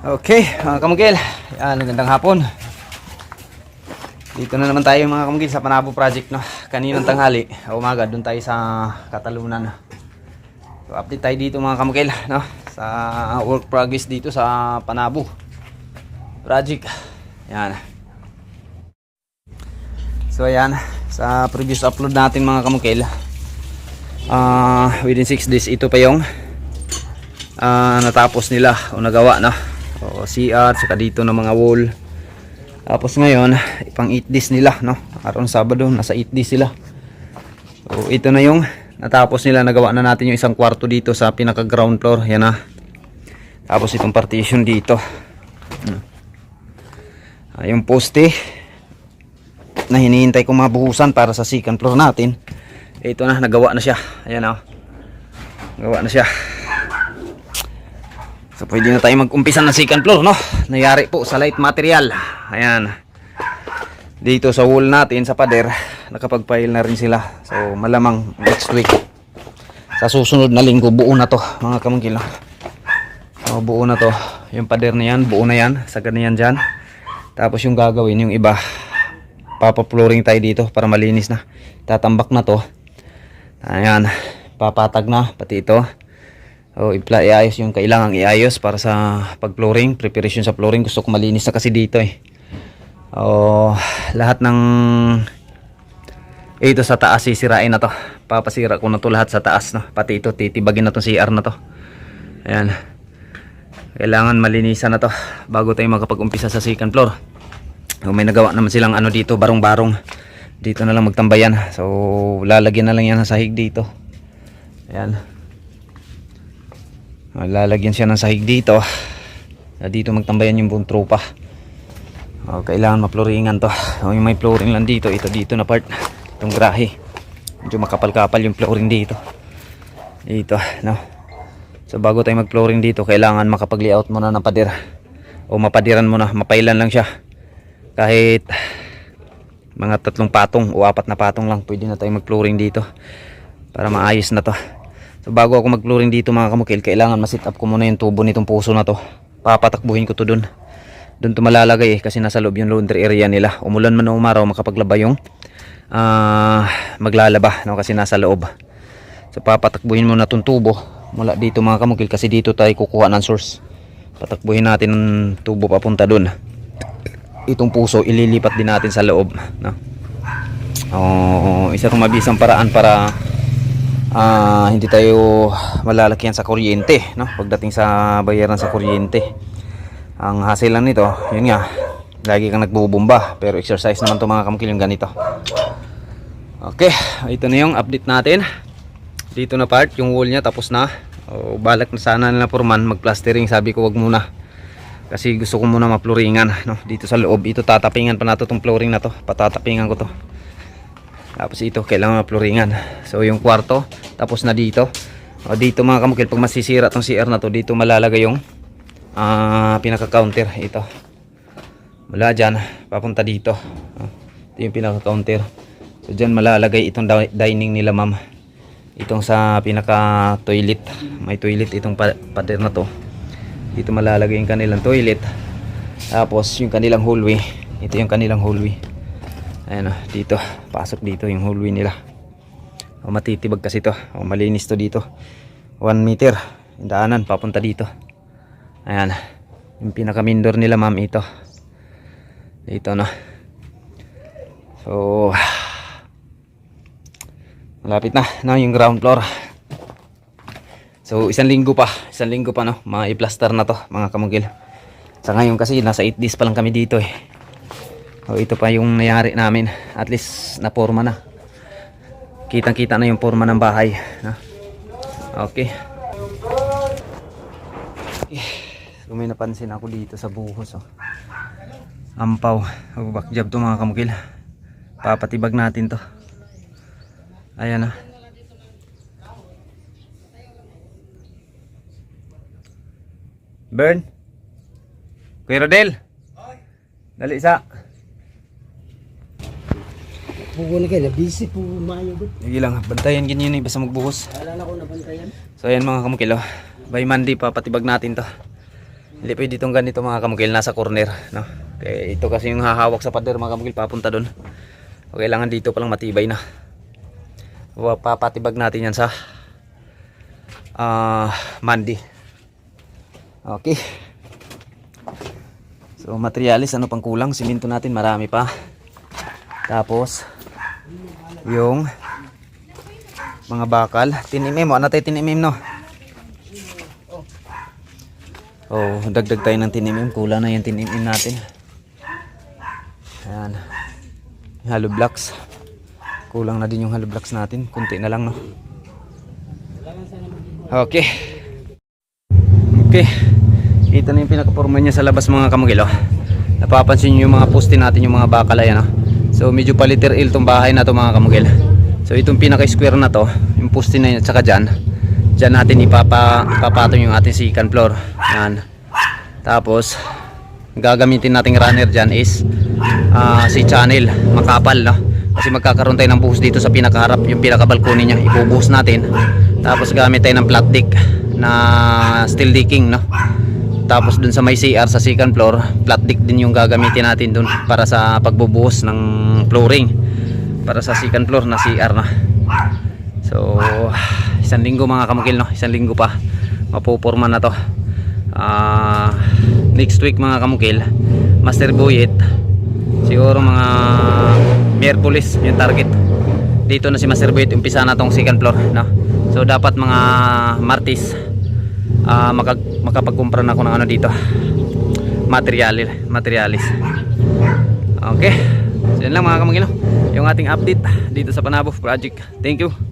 Okay, mga kamugil. Yan, magandang hapon. Dito na naman tayo mga kamugil sa Panabo Project. No? Kaninang tanghali, umaga, doon tayo sa Katalunan. So, update tayo dito mga kamugil. No? Sa work progress dito sa Panabo Project. Yan. So ayan, sa previous upload natin mga kamukil, ah within 6 days ito pa yung ah, natapos nila o nagawa na. O CR, saka dito ng mga wall. Tapos ngayon, ipang 8 days nila, no? Araw ng Sabado, nasa 8 days sila. So ito na yung natapos nila, nagawa na natin yung isang kwarto dito sa pinaka ground floor. Yan na. Tapos itong partition dito. Ah, yung poste na hinihintay kong mabuhusan para sa second floor natin. Ito na, nagawa na siya. Ayan o. Nagawa na siya. So pwede na tayo mag-umpisa ng second floor, no? Nangyari po sa light material. Ayan. Dito sa wall natin, sa pader, nakapag-pile na rin sila. So malamang next week. Sa susunod na linggo, buo na to, mga kamangkil. no? So buo na to. Yung pader na yan, buo na yan. Sagad na yan dyan. Tapos yung gagawin, yung iba, papa-flooring tayo dito para malinis na. Tatambak na to. Ayan, papatag na pati ito. O ipla iayos yung kailangang iayos para sa pag-flooring, preparation sa flooring. Gusto ko malinis na kasi dito eh. O lahat ng ito sa taas sisirain na to. Papasira ko na to lahat sa taas no. Pati ito titibagin na tong CR na to. Ayan. Kailangan malinisan na to bago tayo makapag-umpisa sa second floor. So, may nagawa naman silang ano dito, barong-barong. Dito na lang magtambayan. So, lalagyan na lang yan ng sahig dito. Ayan. Ah, Lalagyan siya ng sahig dito. Ah, Dito magtambayan yung buong tropa. Oh, kailangan maploringan to. Oh, yung may flooring lang dito, ito dito na part. Itong grahe. Medyo makapal-kapal yung flooring dito. Dito, no. So bago tayo mag-flooring dito, kailangan makapag-layout muna ng pader. O mapadiran muna, mapailan lang siya. Kahit mga tatlong patong o apat na patong lang, pwede na tayo mag-flooring dito. Para maayos na to. So bago ako mag-flooring dito mga kamukil, kailangan ma-set up ko muna yung tubo nitong puso na to. Papatakbuhin ko to dun. Doon to malalagay eh, kasi nasa loob yung laundry area nila. Umulan man o umaraw, makapaglaba yung ah, maglalaba no, kasi nasa loob. So papatakbuhin muna tong tubo mula dito mga kamukil kasi dito tayo kukuha ng source. Patakbuhin natin ang tubo papunta doon. Itong puso ililipat din natin sa loob, no. Oh, isa tong mabisang paraan para ah, hindi tayo malalakyan sa kuryente, no? Pagdating sa bayaran sa kuryente. Ang hassle lang nito, yun nga, lagi kang nagbubumba, pero exercise naman to mga kamukil yung ganito. Okay, ito na yung update natin. Dito na part, yung wall niya tapos na. O, balak na sana nila forman, mag-plastering. Sabi ko wag muna. Kasi gusto ko muna mapluringan no? dito sa loob. Ito tatapingan pa nato tong flooring na to. Patatapingan ko to. Tapos ito kailangan mapluringan. So yung kwarto, tapos na dito. O, dito mga kamukil, pag masisira tong CR na to, dito malalagay yung ah, pinaka-counter. Ito. Mula dyan, papunta dito. O, ito yung pinaka-counter. So dyan malalagay itong di- dining nila ma'am. Itong sa pinaka toilet. May toilet itong pa pader na to. Dito malalagay yung kanilang toilet. Tapos yung kanilang hallway. Ito yung kanilang hallway. Ayan o, dito. Pasok dito yung hallway nila. O matitibag kasi to. O malinis to dito. 1 meter. Yung daanan papunta dito. Ayan. Yung pinaka main door nila ma'am ito. Dito na. So, Malapit na, no, yung ground floor. So, isang linggo pa, isang linggo pa, no, ma-plaster na to, mga kamugil. Sa ngayon kasi, nasa 8 days pa lang kami dito, eh. So, ito pa yung nangyari namin. At least, na-forma na. Kitang-kita na yung forma ng bahay. Okay. Eh, So, may napansin ako dito sa buhos, oh. Ampaw. Back job to, mga kamugil. Papatibag natin to. Ayan na. Burn. Kuya Rodel. Dali sa. Pugo na kayo, busy po mayo? Sige lang, bantayan ganyan eh, basta magbuhos. Alala ko na bantayan. So ayan mga kamukilo. By Monday pa patibag natin to. Hindi pwede itong ganito mga kamukil, nasa corner. No? Kaya ito kasi yung hahawak sa pader mga kamukil, papunta doon. O kailangan dito palang matibay na. O, Papatibag natin yan sa ah mandi. Okay. So materialis, ano pang kulang? Siminto natin, marami pa. Tapos, yung mga bakal. Tinimim mo, ano tayo tinimim no? Oh, dagdag tayo ng tinimim. Kulang na yung tinimim natin. Ayan. Hollow blocks. Kulang na din yung hollow blocks natin. Kunti na lang, no? Okay. Okay. Ito na yung pinakaporma niya sa labas mga kamagilo. Napapansin nyo yung mga poste natin, yung mga bakal ayan, no? So, medyo paliter ill tong bahay na to mga kamagil. So, itong pinaka-square na to, yung poste na yun, at saka dyan, dyan natin ipapa, ipapatong yung ating second floor. Yan. Tapos, gagamitin nating runner dyan is ah, si channel, makapal, no? Kasi magkakaroon tayo ng buhos dito sa pinakaharap, yung pinaka-balcony niya, ibubuhos natin. Tapos gamit tayo ng flat deck na steel decking, no? Tapos dun sa may CR sa second floor, flat deck din yung gagamitin natin dun para sa pagbubuhos ng flooring. Para sa second floor na CR na. So, isang linggo mga kamukil no, isang linggo pa mapuporma na to. Ah, next week mga kamukil, Master Buyet. Siguro mga Miyerkules yung target. Dito na si Master Buyet, umpisa na tong second floor, no. So dapat mga Martis ah makag makapagkumpra na ako ng ano dito. Material, materialis. Okay. So yun lang mga kamukil no. Yung ating update dito sa Panabov project. Thank you.